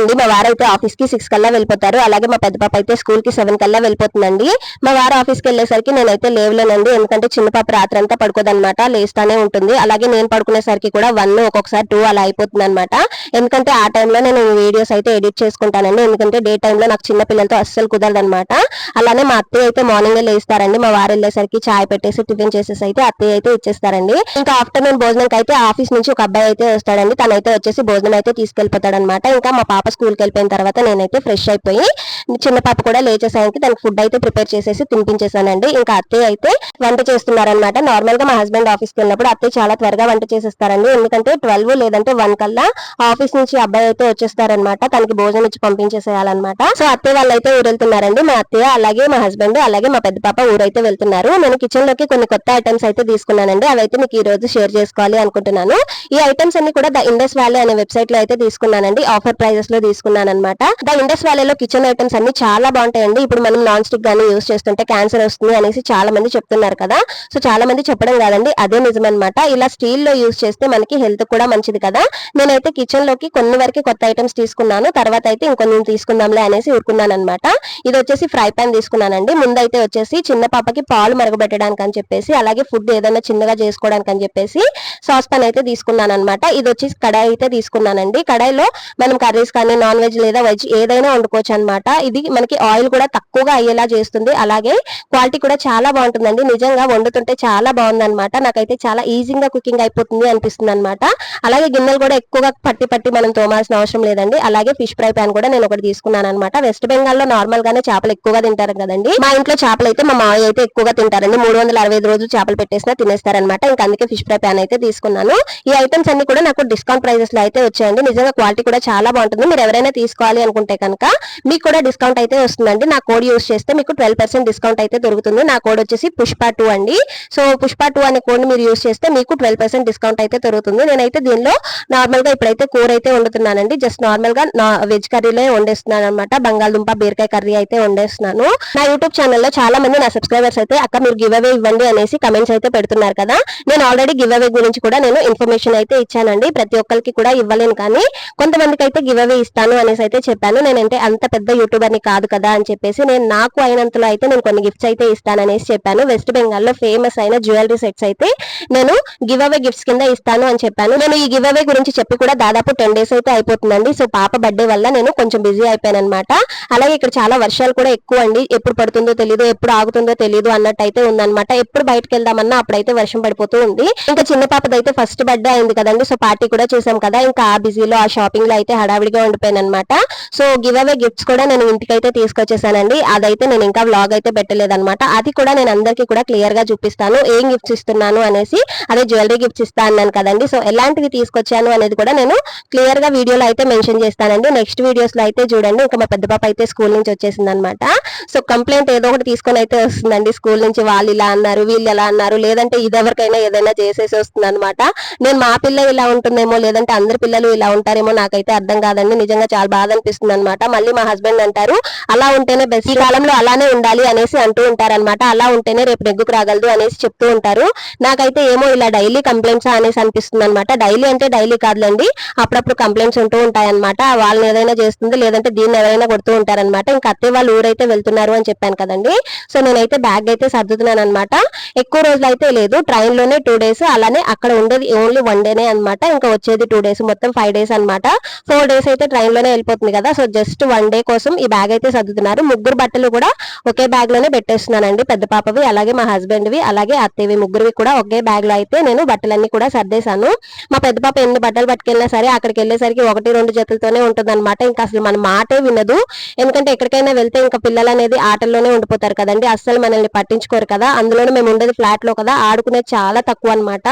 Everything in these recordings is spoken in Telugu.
అండి మా వారు అయితే ఆఫీస్కి సిక్స్ కల్లా వెళ్ళిపోతారు. అలాగే మా పెద్ద పాప అయితే స్కూల్కి సెవెన్ కల్లా వెళ్ళిపోతుందండి. మా వారు ఆఫీస్కి వెళ్ళేసరికి నేనైతే లేవలేనండి. ఎందుకంటే చిన్న పాప రాత్రి అంతా పడుకోదనమాట లేస్తానే ఉంటుంది. అలాగే నేను పడుకునేసరికి కూడా వన్ ఒక్కొక్కసారి టూ అలా అయిపోతుంది అనమాట ఎందుకంటే ఆ టైంలో నేను వీడియోస్ అయితే ఎడిట్ చేసుకుంటానండి. ఎందుకంటే డే టైంలో నాకు చిన్న పిల్లలతో అస్సలు కుదరదు అనమాట అలానే మా అత్తయ్య అయితే మార్నింగ్ లేస్తారండి. మా వారు వెళ్ళేసరికి చాయ్ పెట్టేసి టిఫిన్ చేసేసి అయితే అత్తయ్య అయితే ఇచ్చేస్తారండి. ఇంకా ఆఫ్టర్నూన్ భోజనంకి అయితే ఆఫీస్ నుంచి ఒక అబ్బాయి అయితే వస్తాడండి. తనైతే వచ్చేసి భోజనం అయితే తీసుకెళ్ళిపోతాడు అనమాట ఇంకా మా పాప స్కూల్కి వెళ్ళిపోయిన తర్వాత నేనైతే ఫ్రెష్ అయిపోయి చిన్న పాప కూడా లేచేసానికి దానికి ఫుడ్ అయితే ప్రిపేర్ చేసేసి తినిపించేసానండి. ఇంకా అత్తయ్య అయితే వంట చేస్తున్నారనమాట నార్మల్గా మా హస్బెండ్ ఆఫీస్కి వెళ్ళినప్పుడు అత్తయ్య చాలా త్వరగా వంట చేసేస్తారండి. ఎందుకంటే ట్వెల్వ్ లేదంటే వన్ కల్లా ఆఫీస్ నుంచి అబ్బాయి అయితే వచ్చేస్తారనమాట తనకి భోజనం ఇచ్చి పంపించేసేయాలన్నమాట. సో అత్తయ్య వాళ్ళు అయితే ఊరు వెళ్తున్నారండి మా అత్తయ్య అలాగే మా హస్బెండ్ అలాగే మా పెద్ద పాప ఊరైతే వెళ్తున్నారు. నేను కిచెన్లోకి కొన్ని కొత్త ఐటమ్స్ అయితే తీసుకున్నానండి. అవైతే మీకు ఈ రోజు షేర్ చేసుకోవాలి అనుకుంటున్నాను. ఈ ఐటమ్స్ అన్ని కూడా ద ఇండస్ వ్యాలీ అనే వెబ్సైట్లో అయితే తీసుకున్నానండి. ఆఫర్ ప్రైజెస్లో తీసుకున్నాను అనమాట ద ఇండస్ వ్యాలీలో కిచెన్ ఐటమ్స్ అన్ని చాలా బాగుంటాయండి. ఇప్పుడు మనం నాన్ స్టిక్ గానీ యూస్ చేస్తుంటే క్యాన్సర్ వస్తుంది అనేసి చాలా మంది చెప్తున్నారు కదా. సో చాలా మంది చెప్పడం కాదండి అదే నిజమన్నమాట. ఇలా స్టీల్లో యూస్ చేస్తే మనకి హెల్త్ కూడా మంచిది కదా. నేనైతే కిచెన్లోకి కొన్ని వరకు కొత్త ఐటమ్స్ తీసుకున్నాను. తర్వాత అయితే ఇంకొన్ని తీసుకుందాంలే అనేసి ఊరుకున్నాను అనమాట ఇది వచ్చేసి ఫ్రై పాన్ తీసుకున్నానండి. ముందైతే వచ్చేసి చిన్న పాపకి పాలు మరగబెట్టడానికి అని చెప్పేసి అలాగే ఫుడ్ ఏదైనా చిన్నగా చేసుకోవడానికి అని చెప్పేసి సాస్ పాన్ అయితే తీసుకున్నాను అనమాట ఇది వచ్చేసి కడాయి అయితే తీసుకున్నానండి. కడాయిలో మనం కర్రీస్ కానీ నాన్ వెజ్ లేదా వెజ్ ఏదైనా వండుకోవచ్చు అనమాట ఇది మనకి ఆయిల్ కూడా తక్కువగా అయ్యేలా చేస్తుంది. అలాగే క్వాలిటీ కూడా చాలా బాగుంటుందండి. నిజంగా వండుతుంటే చాలా బాగుంది అనమాట నాకైతే చాలా ఈజీగా కుకింగ్ అయిపోతుంది అనిపిస్తుంది అనమాట అలాగే గిన్నెలు కూడా ఎక్కువగా పట్టి పట్టి మనం తోమాల్సిన అవసరం లేదండి. అలాగే ఫిష్ ఫ్రై పాన్ కూడా నేను ఒకటి తీసుకున్నాను అనమాట వెస్ట్ బెంగాల్లో నార్మల్ గానే చేపలు ఎక్కువగా తింటారు కదండి. మా ఇంట్లో చేపలు అయితే మా మావయ్య అయితే ఎక్కువగా తింటారండి. మూడు వందల అరవై ఐదు రోజులు చేపలు పెట్టేసినా తినేస్తారనమాట ఇంకా అందుకే ఫిష్ ఫ్రై పాన్ అయితే తీసుకున్నాను. ఈ ఐటమ్స్ అన్ని కూడా నాకు డిస్కౌంట్ ప్రైజెస్లో అయితే వచ్చాయండి. నిజంగా క్వాలిటీ కూడా చాలా బాగుంటుంది. మీరు ఎవరైనా తీసుకోవాలి అనుకుంటే కనుక మీకు కూడా డిస్కౌంట్ అయితే వస్తుందండి. నా కోడ్ యూస్ చేస్తే మీకు ట్వెల్వ్ పర్సెంట్ డిస్కౌంట్ అయితే దొరుకుతుంది. నా కోడ్ వచ్చేసి పుష్ప టూ అండి. సో పుష్ప టూ అనే కోడ్ మీరు యూస్ చేస్తే మీకు ట్వెల్వ్ పర్సెంట్ డిస్కౌంట్ అయితే దొరుకుతుంది. నేనైతే దీనిలో నార్మల్గా ఇప్పుడైతే కూర అయితే వండుతున్నానండి. జస్ట్ నార్మల్గా నా వెజ్ కర్రీలో వండేస్తున్నాను అనమాట బంగాళదుంప బీరకాయ కర్రీ అయితే వండేస్తున్నాను. నా యూట్యూబ్ ఛానల్లో చాలా మంది నా సబ్స్క్రైబర్స్ అయితే అక్క మీరు గివ్ అవే ఇవ్వండి అనేసి కమెంట్స్ అయితే పెడుతున్నారు కదా. నేను ఆల్రెడీ గివ్ అవే గురించి కూడా నేను ఇన్ఫర్మేషన్ అయితే ఇచ్చానండి. ప్రతి ఒక్కరికి కూడా ఇవ్వలేను కానీ కొంతమందికి అయితే గివ్ అవే ఇస్తాను అనేసి అయితే చెప్పాను. నేనంటే అంత పెద్ద యూట్యూబర్ని కాదు కదా అని చెప్పేసి నేను నాకు అయినంతలో అయితే నేను కొన్ని గిఫ్ట్స్ అయితే ఇస్తాననేసి చెప్పాను. వెస్ట్ బెంగాల్లో ఫేమస్ అయిన జ్యువెలరీ సెట్స్ అయితే నేను గివ్ అవే గిఫ్ట్స్ కింద ఇస్తాను అని చెప్పాను. నేను ఈ గివ్ అవే గురించి చెప్పి కూడా దాదాపు టెన్ డేస్ అయితే అయిపోతుందండి. సో పాప బర్త్డే వల్ల నేను కొంచెం బిజీ అయిపోయాను అనమాట అలాగే ఇక్కడ చాలా వర్షాలు కూడా ఎక్కువ అండి. ఎప్పుడు పడుతుందో తెలియదు ఎప్పుడు ఆగుతుందో తెలియదు అన్నట్టు అయితే ఉందన్నమాట. ఎప్పుడు బయటకు వెళ్దామన్నా అప్పుడైతే వర్షం పడిపోతూ ఉంది. ఇంకా చిన్న పాపదైతే ఫస్ట్ బర్త్డే అయింది కదండి. సో పార్టీ కూడా చేసాం కదా. ఇంకా ఆ బిజీలో ఆ షాపింగ్లో అయితే హడావిడిగా ఉండిపోయాను అనమాట సో గివ్ అవే గిఫ్ట్స్ కూడా నేను ఇంటికి అయితే తీసుకొచ్చేసానండి. అదైతే నేను ఇంకా వ్లాగ్ అయితే పెట్టలేదన్నమాట. అది కూడా నేను అందరికీ కూడా క్లియర్గా చూపిస్తాను. ఏం గిఫ్ట్స్ ఇస్తున్నాను అనేసి అదే జ్యువెలరీ గిఫ్ట్స్ ఇస్తా అన్నాను కదండి. సో ఎలాంటివి తీసుకొచ్చాను అనేది కూడా నేను క్లియర్గా వీడియోలో అయితే మెన్షన్ చేస్తానండి. నెక్స్ట్ వీడియోస్లో అయితే చూడండి. ఇంకా మా పెద్ద పాప అయితే స్కూల్ నుంచి వచ్చేసింది అనమాట సో కంప్లైంట్ ఏదో ఒకటి తీసుకొని అయితే వస్తుందండి స్కూల్ నుంచి. వాళ్ళు ఇలా అన్నారు వీళ్ళు ఎలా అన్నారు లేదంటే ఇదెవరికైనా ఏదైనా చేసేసి వస్తుంది అనమాట నేను మా పిల్ల ఇలా ఉంటుందేమో లేదంటే అందరి పిల్లలు ఇలా ఉంటారేమో నాకైతే అర్థం కాదండి. నిజంగా చాలా బాధ అనిపిస్తుంది అనమాట మళ్ళీ మా హస్బెండ్ అంటారు అలా ఉంటేనే బెస్ట్ ఈ కాలంలో అలానే ఉండాలి అనేసి అంటూ ఉంటారనమాట అలా ఉంటేనే రేపు నెగ్గుకు రాగలదు అనేసి చెప్తూ ఉంటారు. నాకైతే ఏమో ఇలా డైలీ కంప్లైంట్స్ అనేసి అనిపిస్తుంది అనమాట డైలీ అంటే డైలీ కాదులేండి అప్పుడప్పుడు కంప్లైంట్స్ ఉంటూ ఉంటాయి అనమాట వాళ్ళని ఏదైనా చేస్తుంది లేదంటే దీన్ని ఎవరైనా కొడుతూ ఉంటారనమాట ఇంకా అత్తే వాళ్ళు ఊరైతే వెళ్తున్నారు అని చెప్పాను కదండి. సో నేనైతే బ్యాగ్ అయితే సర్దుతున్నాను అనమాట ఎక్కువ రోజులు అయితే లేదు ట్రైన్లోనే టూ డేస్ అలానే అక్కడ ఉండేది ఓన్లీ వన్ డేనే అనమాట ఇంకా వచ్చేది టూ డేస్ మొత్తం ఫైవ్ డేస్ అనమాట ఫోర్ డేస్ అయితే ట్రైన్లోనే వెళ్ళిపోతుంది కదా. సో జస్ట్ వన్ డే కోసం ఈ బ్యాగ్ అయితే సర్దుతున్నారు. ముగ్గురు బట్టలు కూడా ఒకే బ్యాగ్లోనే పెట్టేస్తున్నానండి. పెద్ద పాపవి అలాగే మా హస్బెండ్వి అలాగే అత్తవి ముగ్గురువి కూడా ఒకే బ్యాగ్లో అయితే నేను బట్టలన్నీ కూడా సర్దేశాను. మా పెద్ద పాప ఎన్ని బట్టలు పట్టుకెళ్ళినా సరే అక్కడికి వెళ్ళేసరికి ఒకటి రెండు జతలతోనే ఉంటుంది అనమాట ఇంకా అసలు మన మాటే వినదు. ఎందుకంటే ఎక్కడికైనా వెళ్తే ఇంకా పిల్లలు అనేది ఆటల్లోనే ఉండిపోతారు కదండి. అస్సలు మనల్ని పట్టించుకోరు కదా. అందులోనే మేము ఉండేది ఫ్లాట్లో కదా. ఆడుకునేది చాలా తక్కువ అనమాట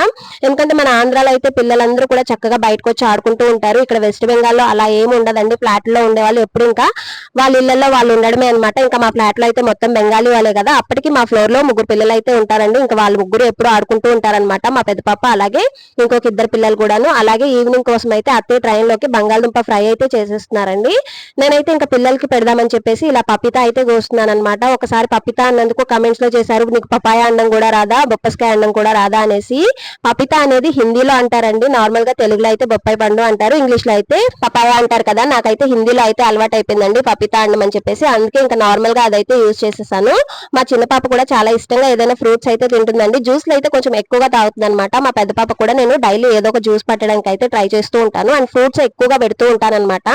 ఎందుకంటే మన ఆంధ్రాలో అయితే పిల్లలందరూ కూడా చక్కగా బయటకు వచ్చి ఆడుకుంటూ ఉంటారు. ఇక్కడ వెస్ట్ బెంగాల్లో అలా ఏ ఏమి ఉండదండి. ఫ్లాట్లో ఉండేవాళ్ళు ఎప్పుడు ఇంకా వాళ్ళ ఇళ్ళలో వాళ్ళు ఉండడమే అనమాట ఇంకా మా ఫ్లాట్లో అయితే మొత్తం బెంగాలీ వాళ్ళే కదా. అప్పటికి మా ఫ్లోర్లో ముగ్గురు పిల్లలు అయితే ఉంటారండి. ఇంకా వాళ్ళు ముగ్గురు ఎప్పుడు ఆడుకుంటూ ఉంటారనమాట మా పెద్ద పాప అలాగే ఇంకొక ఇద్దరు పిల్లలు కూడాను. అలాగే ఈవినింగ్ కోసం అయితే అత్తయ్య ట్రైన్లోకి బంగాళదుంప ఫ్రై అయితే చేసేస్తున్నారండి. నేనైతే ఇంకా పిల్లలకి పెడదామని చెప్పేసి ఇలా పపిత అయితే కోస్తున్నాను అనమాట ఒకసారి పపిత అన్నందుకు కమెంట్స్లో చేశారు. నీకు పపాయ అన్నం కూడా రాదా? బొప్పస్కాయ అన్నం కూడా రాదా? అనేసి. పపిత అనేది హిందీలో అంటారండి. నార్మల్గా తెలుగులో అయితే బొప్పాయి పండు అంటారు. ఇంగ్లీష్లో అయితే పపాయ అంటారు. అంటారు కదా నాకైతే హిందీలో అయితే అలవాటు అయిపోయిందండి పపితా అండం అని చెప్పేసి. అందుకే ఇంకా నార్మల్గా అదైతే యూజ్ చేసేసాను. మా చిన్న పాప కూడా చాలా ఇష్టంగా ఏదైనా ఫ్రూట్స్ అయితే తింటుందండి. జ్యూస్లు అయితే కొంచెం ఎక్కువగా తాగుతుంది అనమాట మా పెద్ద పాప కూడా నేను డైలీ ఏదో ఒక జ్యూస్ పట్టడానికి అయితే ట్రై చేస్తూ ఉంటాను. అండ్ ఫ్రూట్స్ ఎక్కువగా పెడుతూ ఉంటాను అనమాట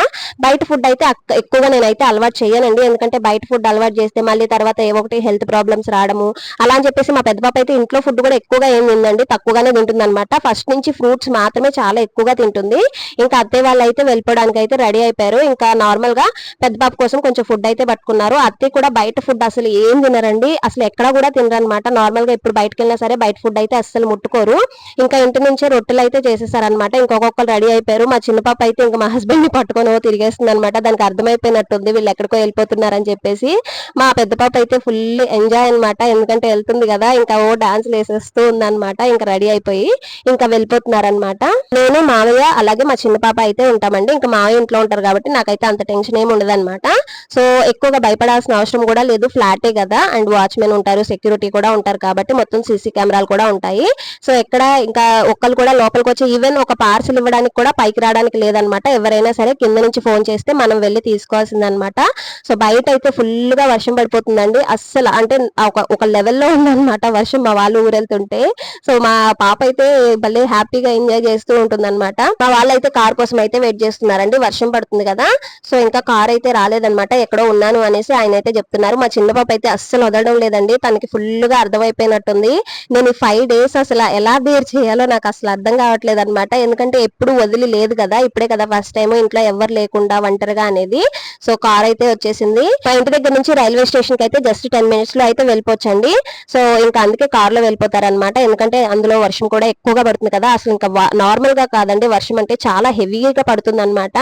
బయట ఫుడ్ అయితే అక్క- ఎక్కువగా నేనైతే అలవాటు చేయనండి. ఎందుకంటే బయట ఫుడ్ అలవాటు చేస్తే మళ్ళీ తర్వాత ఏ ఒకటి హెల్త్ ప్రాబ్లమ్స్ రావడము అలా అని చెప్పేసి మా పెద్ద పాప అయితే ఇంట్లో ఫుడ్ కూడా ఎక్కువగా ఏం తిందండి తక్కువగానే తింటుంది అనమాట ఫస్ట్ నుంచి ఫ్రూట్స్ మాత్రమే చాలా ఎక్కువగా తింటుంది. ఇంకా అత్తే వాళ్ళు అయితే వెళ్ళిపోవడానికి అయితే రెడీ అయిపోయారు. ఇంకా నార్మల్గా పెద్ద పాప కోసం కొంచెం ఫుడ్ అయితే పట్టుకున్నారు. అత్తయ్య కూడా బయట ఫుడ్ అసలు ఏం తినరండి. అసలు ఎక్కడ కూడా తినరు అనమాట నార్మల్గా ఇప్పుడు బయటకు వెళ్ళినా సరే బయట ఫుడ్ అయితే అస్సలు ముట్టుకోరు. ఇంకా ఇంటి నుంచే రొట్టెలు అయితే చేసేసారనమాట ఇంకొకరు రెడీ అయిపోయారు. మా చిన్న పాప అయితే ఇంకా మా హస్బెండ్ని పట్టుకొని ఓ తిరిగేస్తుంది అనమాట దానికి అర్థమైపోయినట్టుంది. వీళ్ళు ఎక్కడికో వెళ్ళిపోతున్నారని చెప్పేసి. మా పెద్ద పాప అయితే ఫుల్ ఎంజాయ్ అనమాట ఎందుకంటే వెళ్తుంది కదా. ఇంకా ఓ డాన్స్ వేసేస్తూ ఉందన్నమాట. ఇంకా రెడీ అయిపోయి ఇంకా వెళ్ళిపోతున్నారనమాట నేను మావయ్య అలాగే మా చిన్న పాప అయితే ఉంటామండి. ఇంకా మావయ్య ఇంట్లో ఉంటారు కాబట్టి నాకైతే అంత టెన్షన్ ఏమి ఉండదు అనమాట సో ఎక్కువగా భయపడాల్సిన అవసరం కూడా లేదు. ఫ్లాటే కదా. అండ్ వాచ్మెన్ ఉంటారు సెక్యూరిటీ కూడా ఉంటారు కాబట్టి మొత్తం సీసీ కెమెరాలు కూడా ఉంటాయి. సో ఎక్కడ ఇంకా ఒక్కరు కూడా లోపలికి వచ్చి ఈవెన్ ఒక పార్సిల్ ఇవ్వడానికి కూడా పైకి రావడానికి లేదనమాట ఎవరైనా సరే కింద నుంచి ఫోన్ చేస్తే మనం వెళ్ళి తీసుకోవాల్సిందనమాట సో బయట అయితే ఫుల్గా వర్షం పడిపోతుందండి. అస్సలు అంటే ఒక ఒక లెవెల్లో ఉందన్నమాట వర్షం మా వాళ్ళు ఊరెళ్తుంటే. సో మా పాప అయితే భలే హ్యాపీగా ఎంజాయ్ చేస్తూ ఉంటుందన్నమాట. మా వాళ్ళు అయితే కార్ కోసం అయితే వెయిట్ చేస్తున్నారండి. వర్షం పడుతుంది కదా. సో ఇంకా కార్ అయితే రాలేదనమాట ఎక్కడో ఉన్నాను అనేసి ఆయన అయితే చెప్తున్నారు. మా చిన్న పాప అయితే అస్సలు వదలడం లేదండి. తనకి ఫుల్గా అర్థమైపోయినట్టుంది. నేను ఫైవ్ డేస్ అసలు ఎలా బేర్ చేయాలో నాకు అసలు అర్థం కావట్లేదు అనమాట ఎందుకంటే ఎప్పుడు వదిలి లేదు కదా. ఇప్పుడే కదా ఫస్ట్ టైం ఇంట్లో ఎవరు లేకుండా ఒంటరిగా అనేది. సో కార్ అయితే వచ్చేసింది. మా ఇంటి దగ్గర నుంచి రైల్వే స్టేషన్కి అయితే జస్ట్ టెన్ మినిట్స్లో అయితే వెళ్ళిపోవచ్చండి. సో ఇంకా అందుకే కార్లో వెళ్ళిపోతారనమాట ఎందుకంటే అందులో వర్షం కూడా ఎక్కువగా పడుతుంది కదా. అసలు ఇంకా నార్మల్గా కాదండి. వర్షం అంటే చాలా హెవీగా పడుతుంది అనమాట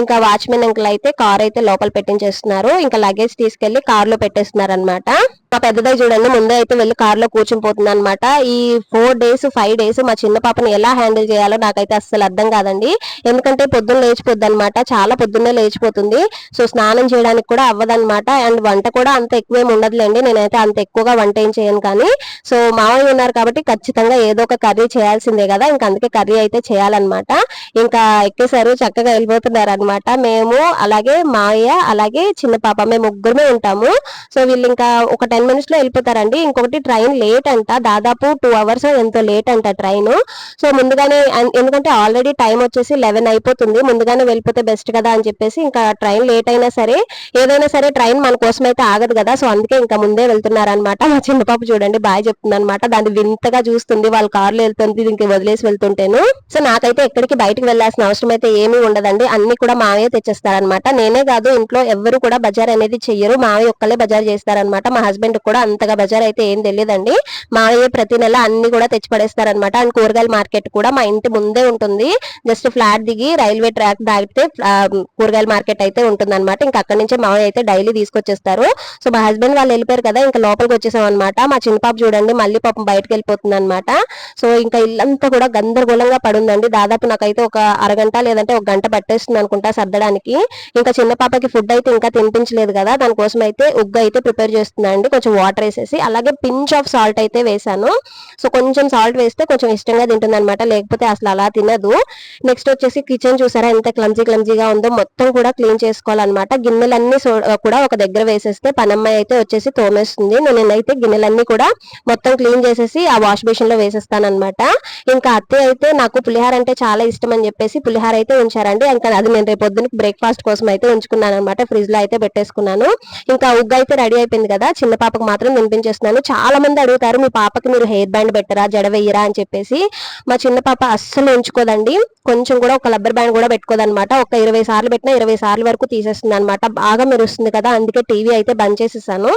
ఇంకా వాచ్మెన్ అంకుల్ అయితే కార్ అయితే లోపల పెట్టించేస్తున్నారు. ఇంకా లగేజ్ తీసుకెళ్ళి కార్లో పెట్టేస్తున్నారు అనమాట మా పెద్దదై చూడండి ముందే అయితే వెళ్ళి కార్లో కూర్చుని పోతుంది అనమాట ఈ ఫోర్ డేస్ ఫైవ్ డేస్ మా చిన్న పాపని ఎలా హ్యాండిల్ చేయాలో నాకైతే అస్సలు అర్థం కాదండి. ఎందుకంటే పొద్దున్న లేచిపోద్ది అనమాట చాలా పొద్దున్నే లేచిపోతుంది. సో స్నానం చేయడానికి కూడా అవ్వదనమాట అండ్ వంట కూడా అంత ఎక్కువేం ఉండదులేండి. నేనైతే అంత ఎక్కువగా వంట ఏం చేయను కానీ. సో మామయ్య ఉన్నారు కాబట్టి ఖచ్చితంగా ఏదో ఒక కర్రీ చేయాల్సిందే కదా. ఇంకా అందుకే కర్రీ అయితే చేయాలన్నమాట. ఇంకా ఎక్కేసారు చక్కగా వెళ్ళిపోతున్నారు అనమాట మేము అలాగే మావయ్య అలాగే చిన్న పాప మేము ముగ్గురమే ఉంటాము. సో వీళ్ళు ఇంకా ఒక టెన్ మినిట్స్లో వెళ్ళిపోతారండి. ఇంకొకటి ట్రైన్ లేట్ అంట. దాదాపు టూ అవర్స్ ఎంతో లేట్ అంట ట్రైన్ సో ముందుగానే ఎందుకంటే ఆల్రెడీ టైం వచ్చేసి లెవెన్ అయిపోతుంది. ముందుగానే వెళ్ళిపోతే బెస్ట్ కదా అని చెప్పేసి ఇంకా ట్రైన్ లేట్ అయినా సరే ఏదైనా సరే ట్రైన్ మన కోసం అయితే ఆగదు కదా. సో అందుకే ఇంకా ముందే వెళ్తున్నారనమాట మా చిన్న పాప చూడండి బాగా చెప్తుంది అనమాట దాన్ని వింతగా చూస్తుంది. వాళ్ళ కార్లో వెళ్తుంది. దీనికి వదిలేసి వెళ్తుంటేను. సో నాకైతే ఎక్కడికి బయటకు వెళ్ళాల్సిన అవసరం అయితే ఏమీ ఉండదండి. అన్ని కూడా మావయ్య తెచ్చేస్తారనమాట నేనే కాదు ఇంట్లో ఎవరు కూడా బజార్ అనేది చెయ్యరు. మావయ్య ఒక్కలే బజార్ చేస్తారనమాట మా హస్బెండ్ కూడా అంతగా బజార్ అయితే ఏం తెలియదండి మావయ్య ప్రతి నెల అన్ని కూడా తెచ్చి పడేస్తారనమాట అండ్ కూరగాయల మార్కెట్ కూడా మా ఇంటి ముందే ఉంటుంది. జస్ట్ ఫ్లాట్ దిగి రైల్వే ట్రాక్ దాటితే కూరగాయల మార్కెట్ అయితే ఉంటుంది అనమాట ఇంకా అక్కడి నుంచి మావయ్య అయితే డైలీ తీసుకొచ్చేస్తారు. సో మా హస్బెండ్ వాళ్ళు వెళ్ళిపోయారు కదా ఇంకా లోపలికి వచ్చేసాం అనమాట మా చిన్నపాప చూడండి మళ్ళీ పాపం బయటకు వెళ్ళిపోతుంది అనమాట సో ఇంకా ఇల్లంతా కూడా గందరగోళంగా పడుందండి. దాదాపు నాకైతే ఒక అరగంట లేదంటే ఒక గంట పట్టేస్తుంది అనుకుంటా సర్దడానికి. ఇంకా చిన్న పాపకి ఫుడ్ అయితే ఇంకా తినిపించలేదు కదా దానికోసం అయితే ఉగ్గు అయితే ప్రిపేర్ చేస్తుందండి. కొంచెం వాటర్ వేసేసి అలాగే పించ్ ఆఫ్ సాల్ట్ అయితే వేసాను. సో కొంచెం సాల్ట్ వేస్తే కొంచెం ఇష్టంగా తింటుంది అనమాట లేకపోతే అసలు అలా తినదు. నెక్స్ట్ వచ్చేసి కిచెన్ చూసారా ఎంత క్లమ్జీ క్లమ్జీగా ఉందో. మొత్తం కూడా క్లీన్ చేసుకోవాలన్నమాట. గిన్నెలన్నీ సో- కూడా ఒక దగ్గర వేసేస్తే పనమ్మాయి అయితే వచ్చేసి తోమేస్తుంది. నేనైతే గిన్నెలన్నీ కూడా మొత్తం క్లీన్ చేసేసి ఆ వాష్ బేసిన్లో వేసేస్తానమాట ఇంకా అత్తే అయితే నాకు పులిహార అంటే చాలా ఇష్టం అని చెప్పేసి పులిహార అయితే ఉంచారండి. ఇంకా అది నేను రేపు పొద్దున బ్రేక్ఫాస్ట్ కోసం అయితే ఉంచుకున్నాను అనమాట ఫ్రిడ్జ్లో అయితే పెట్టేసుకున్నాను. ఇంకా ఉగ్గు అయితే రెడీ అయిపోయింది కదా. చిన్న పాపకు మాత్రం తినిపించేస్తున్నాను చాలా మంది అడుగుతారు మీ పాపకి మీరు హెయిర్ బ్యాండ్ పెట్టరా జడ వెయ్యరా? అని చెప్పేసి. మా చిన్న పాప అస్సలు ఉంచుకోదండి. కొంచెం కూడా ఒక రబ్బర్ బ్యాండ్ కూడా పెట్టుకోదనమాట. ఒక ఇరవై సార్లు పెట్టినా ఇరవై సార్లు వరకు తీసేస్తుంది అనమాట బాగా మెరుస్తుంది కదా అందుకే టీవీ అయితే బంద్ చేసేసాను.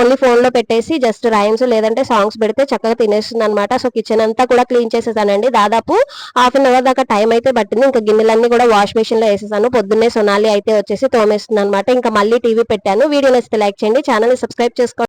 ఓన్లీ ఫోన్లో పెట్టేసి జస్ట్ రైమ్స్ లేదంటే సాంగ్స్ పెడితే చక్కగా తినేస్తుంది అనమాట సో కిచెన్ అంతా కూడా క్లీన్ చేసేసానండి. దాదాపు హాఫ్ అన్ అవర్ దాకా టైం అయితే పట్టింది. ఇంకా గిన్నెలన్నీ కూడా వాష్ మెషిన్లో వేసేసాను. పొద్దున్నే సొనాలి అయితే వచ్చేసి తోమేస్తుంది అనమాట ఇంకా మళ్ళీ టీవీ పెట్టాను. వీడియో నచ్చితే లైక్ చేయండి. ఛానల్ సబ్స్క్రైబ్ చేసుకోండి.